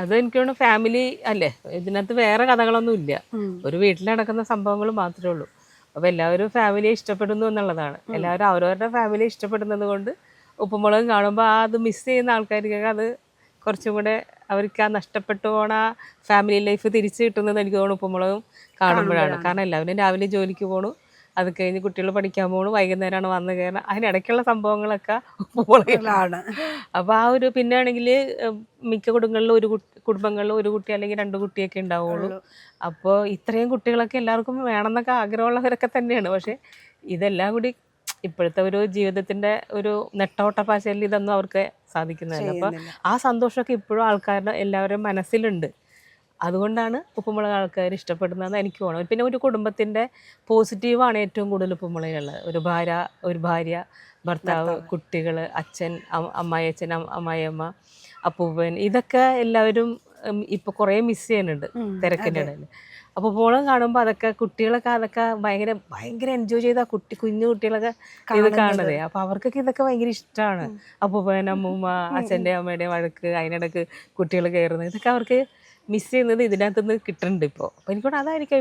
അത് എനിക്ക് തോന്നുന്നു ഫാമിലി അല്ലേ? ഇതിനകത്ത് വേറെ കഥകളൊന്നും ഇല്ല. ഒരു വീട്ടിൽ നടക്കുന്ന സംഭവങ്ങൾ മാത്രമേ ഉള്ളൂ. അപ്പൊ എല്ലാവരും ഫാമിലിയെ ഇഷ്ടപ്പെടുന്നു എന്നുള്ളതാണ്. എല്ലാവരും അവരവരുടെ ഫാമിലിയെ ഇഷ്ടപ്പെടുന്നത് കൊണ്ട് ഉപ്പുമുളകും കാണുമ്പോൾ ആ അത് മിസ് ചെയ്യുന്ന ആൾക്കാർക്കൊക്കെ അത് കുറച്ചും കൂടെ അവർക്ക് ആ നഷ്ടപ്പെട്ടു പോണ ഫാമിലി ലൈഫ് തിരിച്ചു കിട്ടുന്നത് എനിക്ക് തോന്നുന്നു ഉപ്പുമുളകും കാണുമ്പോഴാണ്. കാരണം എല്ലാവരും രാവിലെ ജോലിക്ക് പോണു. അത് കഴിഞ്ഞ് കുട്ടികൾ പഠിക്കാൻ പോകണം വൈകുന്നേരമാണ് വന്നു കയറണം അതിനിടയ്ക്കുള്ള സംഭവങ്ങളൊക്കെ ഉപ്പുമുളകിലാണ് അപ്പോൾ അപ്പൊ ആ ഒരു പിന്നെ ആണെങ്കിൽ മിക്ക കുടുംബങ്ങളിലും ഒരു കുടുംബങ്ങളിൽ ഒരു കുട്ടി അല്ലെങ്കിൽ രണ്ട് കുട്ടിയൊക്കെ ഉണ്ടാവുള്ളൂ. അപ്പോൾ ഇത്രയും കുട്ടികളൊക്കെ എല്ലാവർക്കും വേണമെന്നൊക്കെ ആഗ്രഹമുള്ളവരൊക്കെ തന്നെയാണ്. പക്ഷേ ഇതെല്ലാം കൂടി ഇപ്പോഴത്തെ ഒരു ജീവിതത്തിന്റെ ഒരു നെട്ടോട്ട പാശയിൽ ഇതൊന്നും അവർക്ക് സാധിക്കുന്നതല്ല. അപ്പോൾ ആ സന്തോഷമൊക്കെ ഇപ്പോഴും ആൾക്കാരുടെ എല്ലാവരുടെയും മനസ്സിലുണ്ട്. അതുകൊണ്ടാണ് ഉപ്പുമുളക് ആൾക്കാർ ഇഷ്ടപ്പെടുന്നതെന്ന് എനിക്ക് തോന്നുന്നു പിന്നെ ഒരു കുടുംബത്തിന്റെ പോസിറ്റീവാണ് ഏറ്റവും കൂടുതൽ ഉപ്പുമുളകിലുള്ളത് ഒരു ഭാര്യ ഒരു ഭാര്യ ഭർത്താവ് കുട്ടികൾ അച്ഛൻ അമ്മായി അമ്മായിയച്ഛൻ അമ്മായിയമ്മ അപ്പൂപ്പൻ ഇതൊക്കെ എല്ലാവരും ഇപ്പൊ കുറേ മിസ് ചെയ്യുന്നുണ്ട് തിരക്കിന്റെ ഇടയിൽ അപ്പോൾ പോളം കാണുമ്പോൾ അതൊക്കെ കുട്ടികളൊക്കെ അതൊക്കെ ഭയങ്കര ഭയങ്കര എൻജോയ് ചെയ്ത കുട്ടി കുഞ്ഞു കുട്ടികളൊക്കെ ഇത് കാണുന്നത്. അപ്പൊ അവർക്കൊക്കെ ഇതൊക്കെ ഭയങ്കര ഇഷ്ടമാണ് അപ്പൂപ്പൻ അമ്മൂമ്മ അച്ഛന്റെ അമ്മയുടെ വഴക്ക് അതിനിടക്ക് കുട്ടികൾ കയറുന്നത് ഇതൊക്കെ അവർക്ക് മിസ് ചെയ്യുന്നത് ഇതിനകത്തുനിന്ന് കിട്ടുന്നുണ്ട് ഇപ്പോൾ അപ്പോൾ എനിക്കോട് അതായിരിക്കും